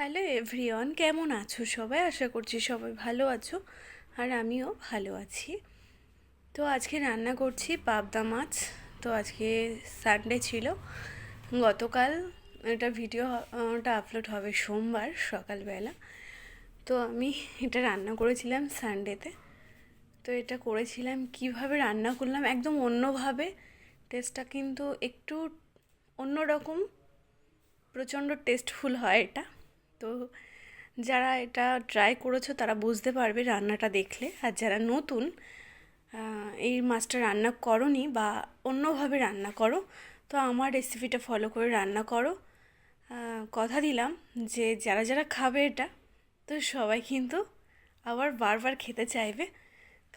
Hello everyone কেমন আছো সবাই? আশা করছি সবাই ভালো আছো আর আমিও ভালো আছি। তো আজকে রান্না করছি পাবদা মাছ। তো আজকে সানডে ছিল। গতকাল এটা ভিডিও, ওটা আপলোড হবে সোমবার সকালবেলা। তো আমি এটা রান্না করেছিলাম সানডেতে তো এটা করেছিলাম, কীভাবে রান্না করলাম একদম অন্যভাবে। টেস্টটা কিন্তু একটু অন্যরকম। প্রচণ্ড টেস্টফুল হয় এটা। তো যারা এটা ট্রাই করেছ তারা বুঝতে পারবে রান্নাটা দেখলে। আর যারা নতুন এই মাছটা রান্না করনি বা অন্যভাবে রান্না করো, তো আমার রেসিপিটা ফলো করে রান্না করো। কথা দিলাম যে যারা যারা খাবে এটা, তো সবাই কিন্তু আবার বারবার খেতে চাইবে,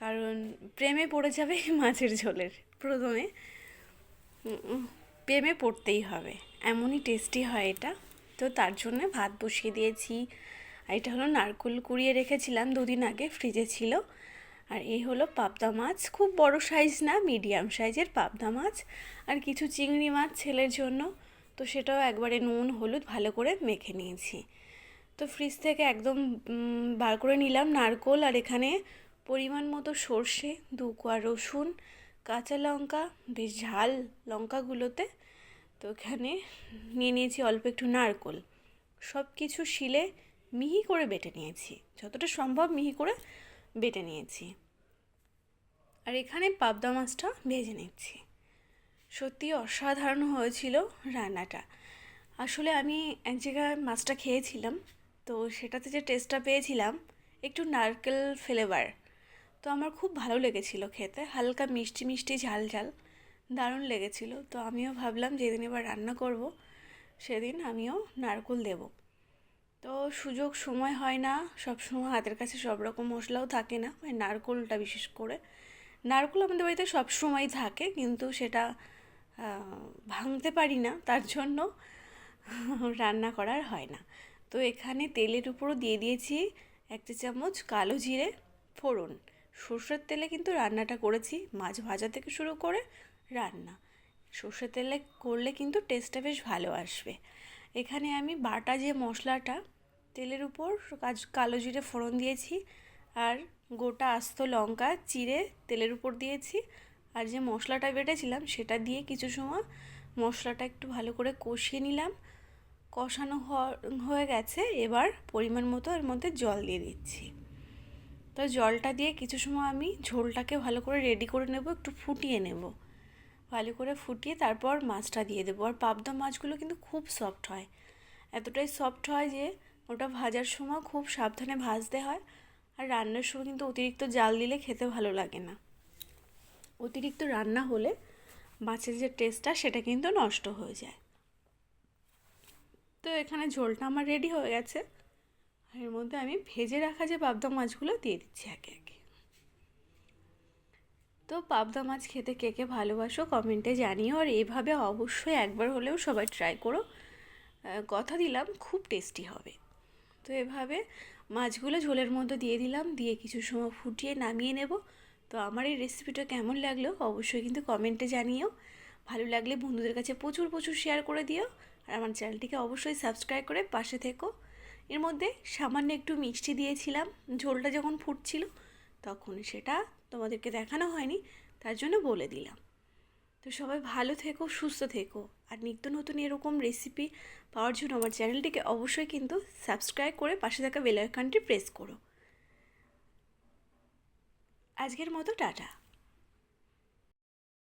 কারণ প্রেমে পড়ে যাবে মাছের ঝোলের। প্রথমে প্রেমে পড়তেই হবে, এমনই টেস্টি হয় এটা। তো তার জন্য ভাত বসিয়ে দিয়েছি। আর এটা হলো নারকুল কুড়িয়ে রেখেছিলাম দুদিন আগে, ফ্রিজে ছিল। আর এই হলো পাবদা মাছ। খুব বড় সাইজ না মিডিয়াম সাইজের পাবদা মাছ। আর কিছু চিংড়ি মাছ ছেলের জন্য। তো সেটাও একবারে নুন, হলুদ ভালো করে মেখে নিয়েছি। তো ফ্রিজ থেকে একদম বার করে নিলাম নারকোল। আর এখানে পরিমাণ মতো সর্ষে, দু কোয়া রসুন, কাঁচা লঙ্কা, বেশ ঝাল লঙ্কাগুলোতে। তো এখানে নিয়ে নিয়েছি অল্প একটু নারকোল। সব কিছু শিলে মিহি করে বেটে নিয়েছি। যতটা সম্ভব মিহি করে বেটে নিয়েছি। আর এখানে পাবদা মাছটা ভেজে নিচ্ছি। সত্যি অসাধারণ হয়েছিল রান্নাটা। আসলে আমি এক জায়গায় মাছটা খেয়েছিলাম, তো সেটাতে যে টেস্টটা পেয়েছিলাম, একটু নারকেল ফ্লেভার তো আমার খুব ভালো লেগেছিল খেতে, হালকা মিষ্টি মিষ্টি ঝাল ঝাল। দারুণ লেগেছিল। তো আমিও ভাবলাম যেদিন এবার রান্না করব, সেদিন আমিও নারকোল দেব। তো সুযোগ সময় হয় না সব সময় হাতের কাছে সব রকম মশলাও থাকে না, ওই নারকোলটা বিশেষ করে। নারকোল আমাদের বাড়িতে সব সময় থাকে, কিন্তু সেটা ভাঙতে পারি না, তার জন্য রান্না করার হয় না। তো এখানে তেলের উপরও দিয়ে দিয়েছি একটা চামচ কালো জিরে, ফোড়ন। সর্ষের তেলে কিন্তু রান্নাটা করেছি, মাছ ভাজা থেকে শুরু করে রান্না। সর্ষে তেলে করলে কিন্তু টেস্টটা বেশ ভালো আসবে। এখানে আমি বাটা যে মশলাটা, তেলের উপর কাজ, কালো জিরে ফোড়ন দিয়েছি আর গোটা আস্ত লঙ্কা, চিড়ে তেলের উপর দিয়েছি। আর যে মশলাটা বেটেছিলাম সেটা দিয়ে কিছু সময় মশলাটা একটু ভালো করে কষিয়ে নিলাম। কষানো হয়ে গেছে, এবার পরিমাণ মতো এর মধ্যে জল দিয়ে দিচ্ছি। তো জলটা দিয়ে কিছু সময় আমি ঝোলটাকে ভালো করে রেডি করে নেব, একটু ফুটিয়ে নেব। ভালো করে ফুটিয়ে তারপর মাছটা দিয়ে দেবো। আর পাবদা মাছগুলো কিন্তু খুব সফট হয়। এতটাই সফট হয় যে ওটা ভাজার সময় খুব সাবধানে ভাজতে হয়। আর রান্নার সময় কিন্তু অতিরিক্ত জাল দিলে খেতে ভালো লাগে না। অতিরিক্ত রান্না হলে মাছের যে টেস্টটা সেটা কিন্তু নষ্ট হয়ে যায়। তো এখানে ঝোলটা আমার রেডি হয়ে গেছে। এর মধ্যে আমি ভেজে রাখা যে পাবদা মাছগুলো দিয়ে দিচ্ছি একে একে। তো পাবদা মাছ খেতে কে কে ভালোবাসো কমেন্টে জানিও। আর এভাবে অবশ্যই একবার হলেও সবাই ট্রাই করো। কথা দিলাম, খুব টেস্টি হবে। তো এভাবে মাছগুলো ঝোলের মধ্যে দিয়ে দিলাম, দিয়ে কিছু সময় ফুটিয়ে নামিয়ে নেব। তো আমার এই রেসিপিটা কেমন লাগল অবশ্যই কিন্তু কমেন্টে জানিও। ভালো লাগলে বন্ধুদের কাছে প্রচুর প্রচুর শেয়ার করে দিও। আর আমার চ্যানেলটিকে অবশ্যই সাবস্ক্রাইব করে পাশে থেকো। এর মধ্যে সামান্য একটু মিষ্টি দিয়েছিলাম, ঝোলটা যখন ফুটছিল, তখন সেটা তোমাদেরকে দেখানো হয়নি, তার জন্য বলে দিলাম। তো সবাই ভালো থেকো, সুস্থ থেকো। আর নিত্য নতুন এরকম রেসিপি পাওয়ার জন্য আমার চ্যানেলটিকে অবশ্যই কিন্তু সাবস্ক্রাইব করে পাশে থাকা বেলাইকানটি প্রেস করো। আজকের মতো টাটা।